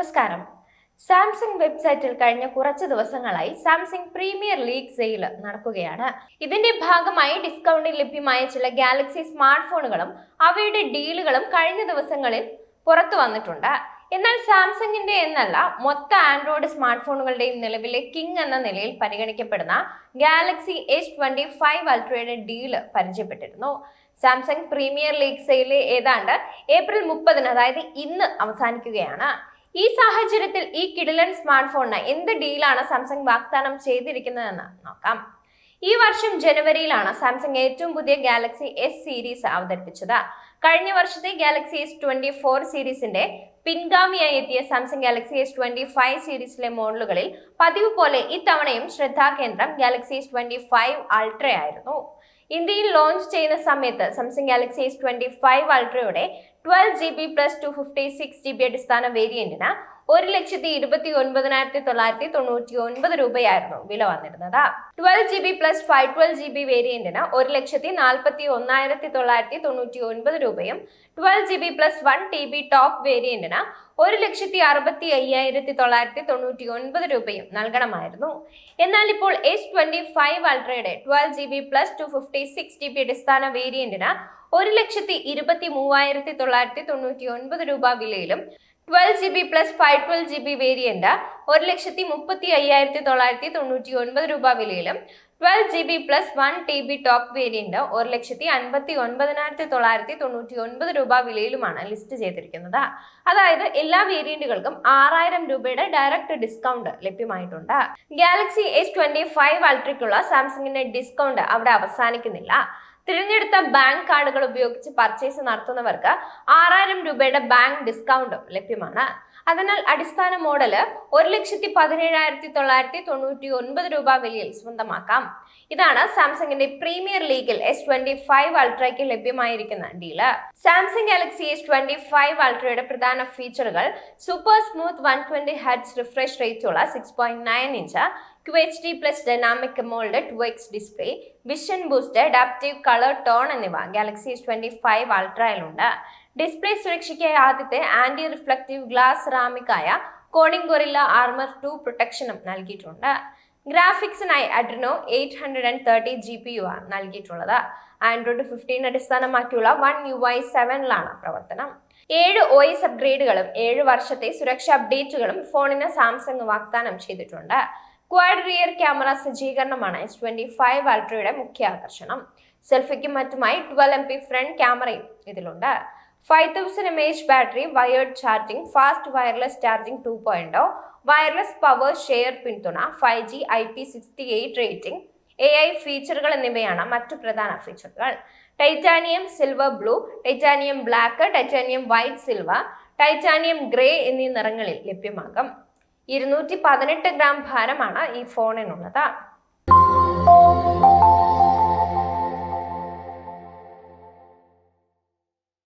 നമസ്കാരം. സാംസങ് വെബ്സൈറ്റിൽ കഴിഞ്ഞ കുറച്ച് ദിവസങ്ങളായി സാംസങ് പ്രീമിയർ ലീഗ് സെയിൽ നടക്കുകയാണ്. ഇതിന്റെ ഭാഗമായി ഡിസ്കൗണ്ടിൽ ലഭ്യമായ ചില ഗാലക്സി സ്മാർട്ട് ഫോണുകളും അവയുടെ ഡീലുകളും കഴിഞ്ഞ ദിവസങ്ങളിൽ പുറത്തു വന്നിട്ടുണ്ട്. എന്നാൽ സാംസങ്ങിന്റെ എന്നല്ല മൊത്ത ആൻഡ്രോയിഡ് സ്മാർട്ട് ഫോണുകളുടെയും നിലവിലെ കിങ് എന്ന നിലയിൽ പരിഗണിക്കപ്പെടുന്ന ഗാലക്സി എസ് ട്വന്റി ഫൈവ് അൾട്രയുടെ ഡീൽ പരിചയപ്പെട്ടിരുന്നു. സാംസങ് പ്രീമിയർ ലീഗ് സെയിലെ ഏതാണ്ട് ഏപ്രിൽ മുപ്പതിന് അതായത് ഇന്ന് അവസാനിക്കുകയാണ്. ഈ സാഹചര്യത്തിൽ ഈ കിടിലൻ സ്മാർട്ട് ഫോണിന് എന്ത് ഡീലാണ് സാംസങ് വാഗ്ദാനം ചെയ്തിരിക്കുന്നതെന്ന് നോക്കാം. ഈ വർഷം ജനുവരിയിലാണ് സാംസങ് ഏറ്റവും പുതിയ ഗാലക്സി എസ് സീരീസ് അവതരിപ്പിച്ചത്. കഴിഞ്ഞ വർഷത്തെ ഗാലക്സി എസ് ട്വന്റി ഫോർ സീരീസിന്റെ പിൻഗാമിയായി എത്തിയ Samsung Galaxy S twenty five സീരീസിലെ മോഡലുകളിൽ പതിവ് പോലെ ഇത്തവണയും ശ്രദ്ധാകേന്ദ്രം Galaxy S twenty five ultra ആയിരുന്നു ഇന്ത്യയിൽ ലോഞ്ച് ചെയ്യുന്ന സമയത്ത് Samsung Galaxy S twenty five അൾട്രയുടെ twelve G B plus two fifty six G B അടിസ്ഥാന വേരിയന്റിന് ഒരു ലക്ഷത്തി ഇരുപത്തി ഒൻപതിനായിരത്തി തൊള്ളായിരത്തി തൊണ്ണൂറ്റി ഒൻപത് രൂപയായിരുന്നു വില വന്നിരുന്നത്. Twelve G B plus five twelve G B വേരിയന്റിന് ഒരു ലക്ഷത്തി നാൽപ്പത്തി ഒന്നായിരത്തി തൊള്ളായിരത്തി തൊണ്ണൂറ്റി ഒൻപത് രൂപയും twelve G B plus one T B top വേരിയന്റിന് ഒരു ലക്ഷത്തി അറുപത്തി അയ്യായിരത്തി തൊള്ളായിരത്തി തൊണ്ണൂറ്റി ഒൻപത് രൂപയും നൽകണമായിരുന്നു. എന്നാൽ ഇപ്പോൾ S twenty five അൾട്രയുടെ twelve G B plus two fifty six G B അടിസ്ഥാന വേരിയന്റിന് ഒരു ലക്ഷത്തി ഇരുപത്തി മൂവായിരത്തി തൊള്ളായിരത്തി തൊണ്ണൂറ്റി ഒൻപത് രൂപ വിലയിലും twelve G B plus five twelve G B variant ഒരു ലക്ഷത്തി മുപ്പത്തി അയ്യായിരത്തി തൊള്ളായിരത്തി തൊണ്ണൂറ്റി ഒൻപത് രൂപ വിലയിലും twelve G B plus one T B top variant ഒരു ലക്ഷത്തി അൻപത്തി ഒൻപതിനായിരത്തി തൊള്ളായിരത്തി തൊണ്ണൂറ്റി ഒൻപത് രൂപ വിലയിലുമാണ് ലിസ്റ്റ് ചെയ്തിരിക്കുന്നത്. അതായത് എല്ലാ വേരിയന്റുകൾക്കും ആറായിരം രൂപയുടെ ഡയറക്റ്റ് ഡിസ്കൗണ്ട് ലഭ്യമായിട്ടുണ്ട്. ഗാലക്സി എസ് ട്വന്റി ഫൈവ് അൾട്രയ്ക്കുള്ള സാംസങ്ങിന്റെ ഡിസ്കൗണ്ട് അവിടെ അവസാനിക്കുന്നില്ല. തിരഞ്ഞെടുത്ത ബാങ്ക് കാർഡുകൾ ഉപയോഗിച്ച് പർച്ചേസ് നടത്തുന്നവർക്ക് ആറായിരം രൂപയുടെ ബാങ്ക് ഡിസ്കൗണ്ടും ലഭ്യമാണ്. അതിനാൽ അടിസ്ഥാന മോഡൽ ഒരു ലക്ഷത്തി പതിനേഴായിരത്തി തൊള്ളായിരത്തി തൊണ്ണൂറ്റി ഒൻപത് രൂപ വിലയിൽ സ്വന്തമാക്കാം. ഇതാണ് സാംസങ്ങിന്റെ പ്രീമിയർ ലീഗിൽ എസ് ട്വന്റി ഫൈവ് അൾട്രയ്ക്ക് ലഭ്യമായിരിക്കുന്ന deal. Samsung Galaxy S twenty five അൾട്രയുടെ പ്രധാന ഫീച്ചറുകൾ super smooth one twenty hertz refresh റേറ്റുള്ള six point nine inch dynamic plus dynamic AMOLED two X display vision boost adaptive colour tone എന്നിവ Galaxy S twenty five display സുരക്ഷയ്ക്കായി ആദ്യത്തെ anti reflective glass റാമിക്കായ Corning Gorilla armour two പ്രൊട്ടക്ഷനും നൽകിയിട്ടുണ്ട്. ഗ്രാഫിക്സിനായി Adreno eight hundred and thirty G P U ആണ് നൽകിയിട്ടുള്ളത്. Android fifteen അടിസ്ഥാനമാക്കിയുള്ള one U I സെവനിലാണ് പ്രവർത്തനം. ഏഴ് ഒ എസ് അപ്ഗ്രേഡുകളും ഏഴ് വർഷത്തെ സുരക്ഷാ അപ്ഡേറ്റുകളും ഫോണിന് സാംസങ് വാഗ്ദാനം ചെയ്തിട്ടുണ്ട്. ക്വാഡ് റിയർ ക്യാമറ സജ്ജീകരണമാണ് എസ് ട്വന്റി ഫൈവ് അൾട്രയുടെ മുഖ്യ ആകർഷണം. സെൽഫിക്കും മറ്റുമായി ട്വൽവ് എം പി ഫ്രണ്ട് ക്യാമറയും ഇതിലുണ്ട്. Five thousand M H battery wired charging fast wireless charging two പോയിന്റോ wireless power share പിന്തുണ five G I P sixty eight rating A I ഫീച്ചറുകൾ എന്നിവയാണ് മറ്റു പ്രധാന ഫീച്ചറുകൾ titanium silver blue titanium black titanium white silver titanium grey എന്നീ നിറങ്ങളിൽ ലഭ്യമാകും. ഇരുന്നൂറ്റി പതിനെട്ട് ഗ്രാം ഭാരമാണ് ഈ ഫോണിനുള്ളത്.